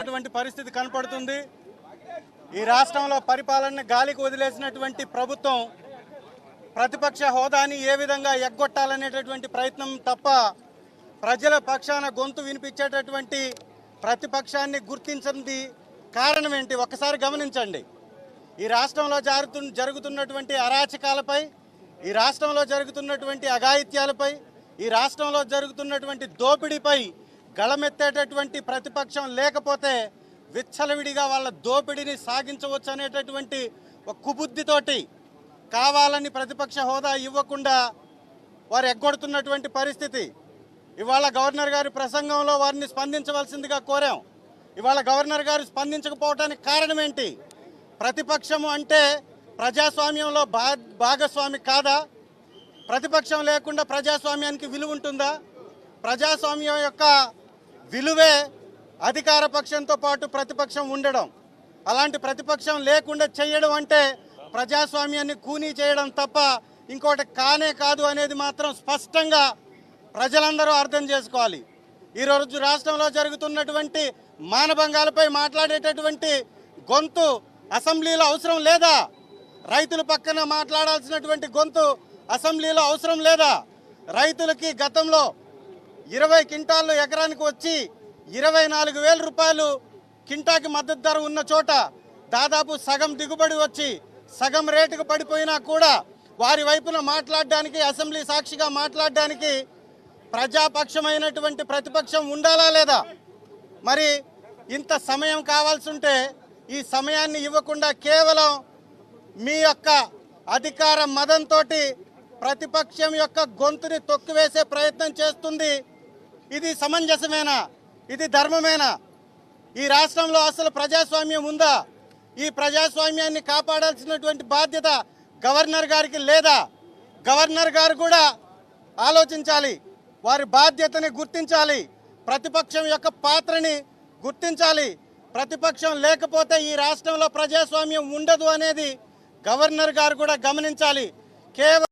అటువంటి పరిస్థితి కనపడుతుంది. ఈ రాష్ట్రంలో పరిపాలన గాలికి వదిలేసినటువంటి ప్రభుత్వం ప్రతిపక్ష హోదాని ఏ విధంగా ఎగ్గొట్టాలనేటటువంటి ప్రయత్నం తప్ప ప్రజల పక్షాన గొంతు వినిపించేటటువంటి ప్రతిపక్షాన్ని గుర్తించింది కారణం ఏంటి? ఒక్కసారి గమనించండి. ఈ రాష్ట్రంలో జారుతు జరుగుతున్నటువంటి అరాచకాలపై ఈ రాష్ట్రంలో జరుగుతున్నటువంటి అఘాయిత్యాలపై ఈ రాష్ట్రంలో జరుగుతున్నటువంటి దోపిడీపై గళమెత్తేటటువంటి ప్రతిపక్షం లేకపోతే విచ్చలవిడిగా వాళ్ళ దోపిడీని సాగించవచ్చు అనేటటువంటి ఒక కుబుద్ధితోటి కావాలని ప్రతిపక్ష హోదా ఇవ్వకుండా వారు ఎగ్గొడుతున్నటువంటి పరిస్థితి. ఇవాళ గవర్నర్ గారి ప్రసంగంలో వారిని స్పందించవలసిందిగా కోరాం. ఇవాళ గవర్నర్ గారు స్పందించకపోవడానికి కారణం ఏంటి ప్రతిపక్షము అంటే ప్రజాస్వామ్యంలో భా భాగస్వామి కాదా? ప్రతిపక్షం లేకుండా ప్రజాస్వామ్యానికి విలువ ఉంటుందా? ప్రజాస్వామ్యం యొక్క విలువే అధికార పక్షంతో పాటు ప్రతిపక్షం ఉండడం. అలాంటి ప్రతిపక్షం లేకుండా చేయడం అంటే ప్రజాస్వామ్యాన్ని కూనీ చేయడం తప్ప ఇంకోటి కానే కాదు అనేది మాత్రం స్పష్టంగా ప్రజలందరూ అర్థం చేసుకోవాలి. ఈరోజు రాష్ట్రంలో జరుగుతున్నటువంటి మానభంగాలపై మాట్లాడేటటువంటి గొంతు అసెంబ్లీలో అవసరం లేదా? రైతుల పక్కన మాట్లాడాల్సినటువంటి గొంతు అసెంబ్లీలో అవసరం లేదా? రైతులకి గతంలో ఇరవై క్వింటాళ్ళు ఎకరానికి వచ్చి ఇరవై నాలుగు వేల రూపాయలు కింటాకి మద్దతు ధర ఉన్న చోట దాదాపు సగం దిగుబడి వచ్చి సగం రేటుకు పడిపోయినా కూడా వారి వైపున మాట్లాడడానికి అసెంబ్లీ సాక్షిగా మాట్లాడడానికి ప్రజాపక్షమైనటువంటి ప్రతిపక్షం ఉండాలా లేదా? మరి ఇంత సమయం కావాల్సి ఉంటే ఈ సమయాన్ని ఇవ్వకుండా కేవలం మీ యొక్క అధికార మదంతో ప్రతిపక్షం యొక్క గొంతుని తొక్కివేసే ప్రయత్నం చేస్తుంది. ఇది సమంజసమేనా? ఇది ధర్మమేనా? ఈ రాష్ట్రంలో అసలు ప్రజాస్వామ్యం ఉందా? ఈ ప్రజాస్వామ్యాన్ని కాపాడాల్సినటువంటి బాధ్యత గవర్నర్ గారికి లేదా? గవర్నర్ గారు కూడా ఆలోచించాలి వారి బాధ్యతని గుర్తించాలి ప్రతిపక్షం యొక్క పాత్రని గుర్తించాలి. ప్రతిపక్షం లేకపోతే ఈ రాష్ట్రంలో ప్రజాస్వామ్యం ఉండదు అనేది గవర్నర్ గారు కూడా గమనించాలి. కేవలం